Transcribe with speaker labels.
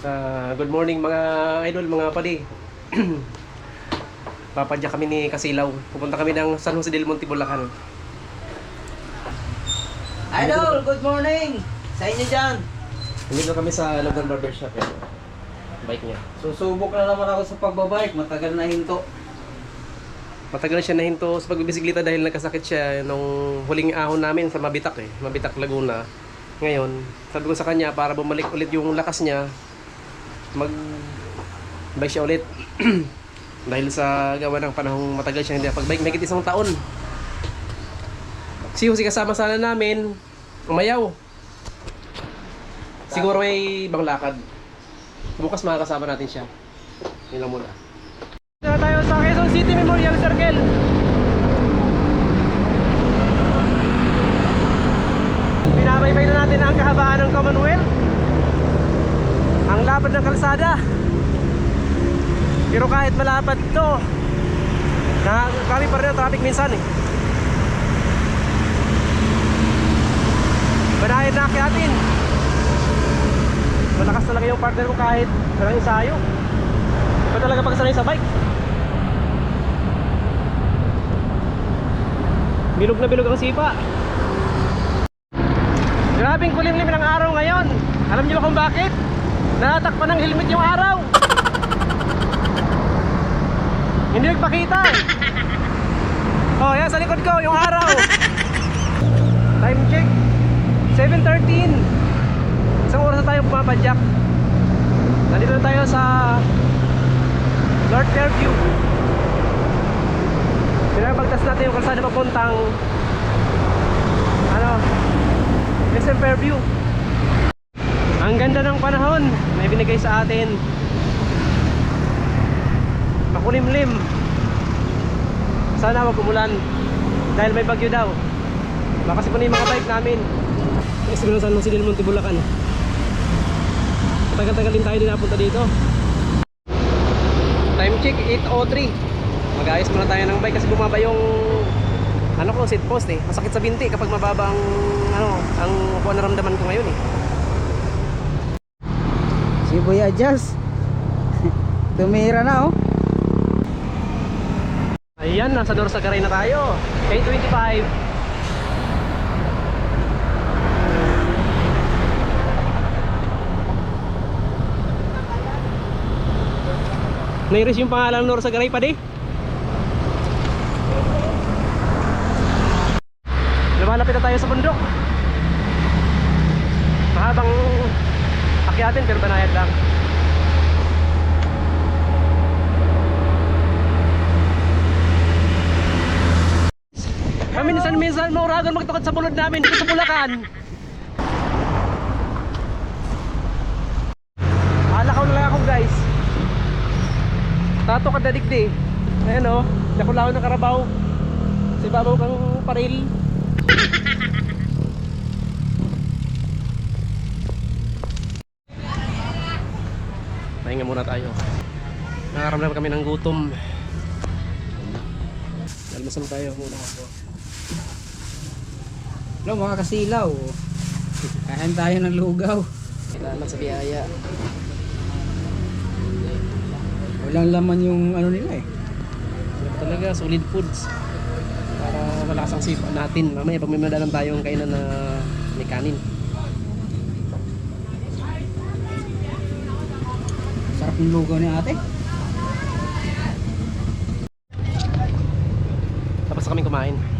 Speaker 1: Ah, good morning mga idol, mga padi. Papadya kami ni Kasilaw. Pupunta kami ng San Jose del Monte, Bulacan.
Speaker 2: Idol, good morning! Sa inyo dyan.
Speaker 1: Nandito kami sa Logan Barbershop. Yan. Bike niya.
Speaker 2: Susubok na naman ako sa pagbabike. Matagal na hinto.
Speaker 1: Matagal na siya nahinto sa pagbibisikleta dahil nagkasakit siya nung huling ahon namin sa Mabitak eh. Mabitak, Laguna. Ngayon, sabi ko sa kanya para bumalik ulit yung lakas niya, mag bike siya ulit. dahil sa gawa ng panahong matagal siya hindi nakapag-bike, may isang taon. Si Jose kasama sana namin, umayaw. Siguro may ibang lakad. Bukas makakasama natin siya. Yun lang muna. Na tayo sa Quezon City Memorial Circle. Pinabaybay na natin ang kahabaan ng Commonwealth. Ang lapad ng kalsada. Pero kahit malapad to, na, kami pa rin ang traffic minsan eh. Banayad na akyatin. Malakas talaga yung partner ko kahit walang ensayo. Iba talaga pagsanay sa bike. Bilog na bilog ang sipa. Grabing kulimlim ng araw ngayon. Alam niyo ba kung bakit? Natatakpan ng helmet yung araw. Hindi nagpakita. Oh, yan sa likod ko, yung araw. Time check. 7.13. Isang oras na tayo pumapadyak. Nandito na tayo sa North Fairview. Pinapagtas natin yung kalsada papuntang ano, SM Fairview. Ang ganda ng panahon may binigay sa atin. Makulimlim. Sana wag umulan dahil may bagyo daw. Makasipon na yung mga bike namin. Siguro San Jose del Monte. Tagal-tagal din tayo din napunta dito. Time check 8.03 Mag-ayos muna tayo ng bike kasi bumaba yung ano ko, seat post eh. Masakit sa binti kapag mababa ang ano, ang upuan na ramdaman ko ngayon eh.
Speaker 2: Si Boy Adjas. Tumira na oh.
Speaker 1: Ayan, nasa Dorsagaray na tayo. 8.25 Nairis yung pangalan ng Dorsagaray pa di? Lumalapit na tayo sa bundok. Mahabang akyatin pero banayad lang. Kami minsan-minsan mauragan magtukad sa bulod namin dito sa Bulacan. Alakaw na lang ako guys. Tato ka dadigdi. Ayan o, oh, nakulaw ng karabaw. Sa ibabaw kang paril. Pahinga muna tayo. Nakaramdam kami ng gutom. Almasal tayo muna.
Speaker 2: Hello mga kasilaw. Kain tayo ng lugaw.
Speaker 1: Salamat sa biyaya.
Speaker 2: Walang laman yung ano nila eh.
Speaker 1: Talaga, solid foods. Para malakas ang sipa natin. Mamaya pag may madalang tayong kainan na may kanin.
Speaker 2: Sarap ng lugaw ni ate.
Speaker 1: Tapos kami kumain.